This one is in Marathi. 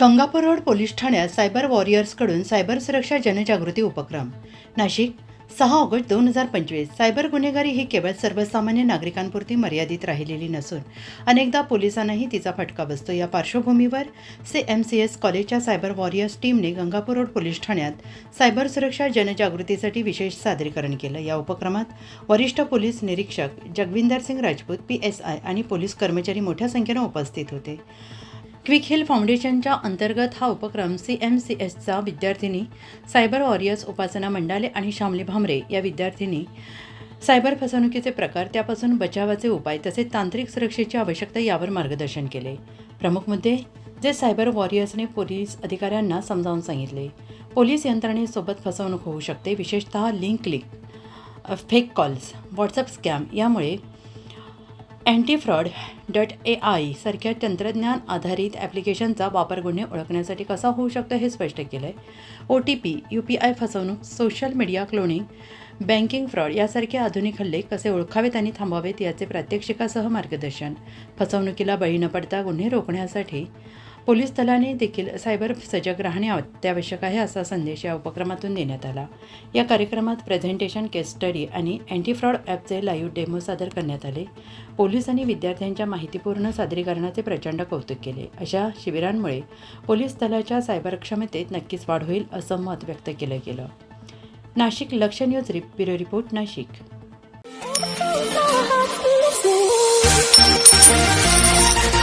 गंगापूर रोड पोलीस ठाण्यात सायबर वॉरियर्सकडून सायबर सुरक्षा जनजागृती उपक्रम. नाशिक सहा ऑगस्ट दोन हजार पंचवीस सायबर गुन्हेगारी ही केवळ सर्वसामान्य नागरिकांपुरती मर्यादित राहिलेली नसून अनेकदा पोलिसांनाही तिचा फटका बसतो. या पार्श्वभूमीवर सी एम सी एस कॉलेजच्या सायबर वॉरियर्स टीमने गंगापूर रोड पोलीस ठाण्यात सायबर सुरक्षा जनजागृतीसाठी विशेष सादरीकरण केलं. या उपक्रमात वरिष्ठ पोलीस निरीक्षक Jagvinder Singh Rajput P S I आणि पोलीस कर्मचारी मोठ्या संख्येनं उपस्थित होते. क्विक हिल फाउंडेशनच्या अंतर्गत हा उपक्रम सी एम सी एसचा विद्यार्थिनी सायबर वॉरियर्स उपासना मंडाले आणि शामली भामरे या विद्यार्थिनी. सायबर फसवणुकीचे प्रकार त्यापासून बचावाचे उपाय तसेच तांत्रिक सुरक्षेची आवश्यकता यावर मार्गदर्शन केले. प्रमुख मुद्दे जे सायबर वॉरियर्सने पोलीस अधिकाऱ्यांना समजावून सांगितले. पोलीस यंत्रणेसोबत फसवणूक होऊ शकते विशेषतः link click fake calls WhatsApp scam यामुळे anti fraud dot A I सारख्या तंत्रज्ञान आधारित ॲप्लिकेशनचा वापर गुन्हे ओळखण्यासाठी कसा होऊ शकतो हे स्पष्ट केलं आहे O T P U P I फसवणूक social media cloning banking fraud यासारखे आधुनिक हल्ले कसे ओळखावेत आणि थांबावेत याचे प्रात्यक्षिकासह मार्गदर्शन. फसवणुकीला बळी न पडता गुन्हे रोखण्यासाठी पोलीस दलाने देखील सायबर सजग राहणे अत्यावश्यक आहे असा संदेश या उपक्रमातून देण्यात आला. या कार्यक्रमात प्रेझेंटेशन केस स्टडी आणि अँटी फ्रॉड ॲपचे लाईव्ह डेमो सादर करण्यात आले. पोलीस आणि विद्यार्थ्यांच्या माहितीपूर्ण सादरीकरणाचे प्रचंड कौतुक केले. अशा शिबिरांमुळे पोलीस दलाच्या सायबर क्षमतेत नक्कीच वाढ होईल असं मत व्यक्त केलं गेलं. नाशिक लक्ष news rip bureau report Nashik. Thank you.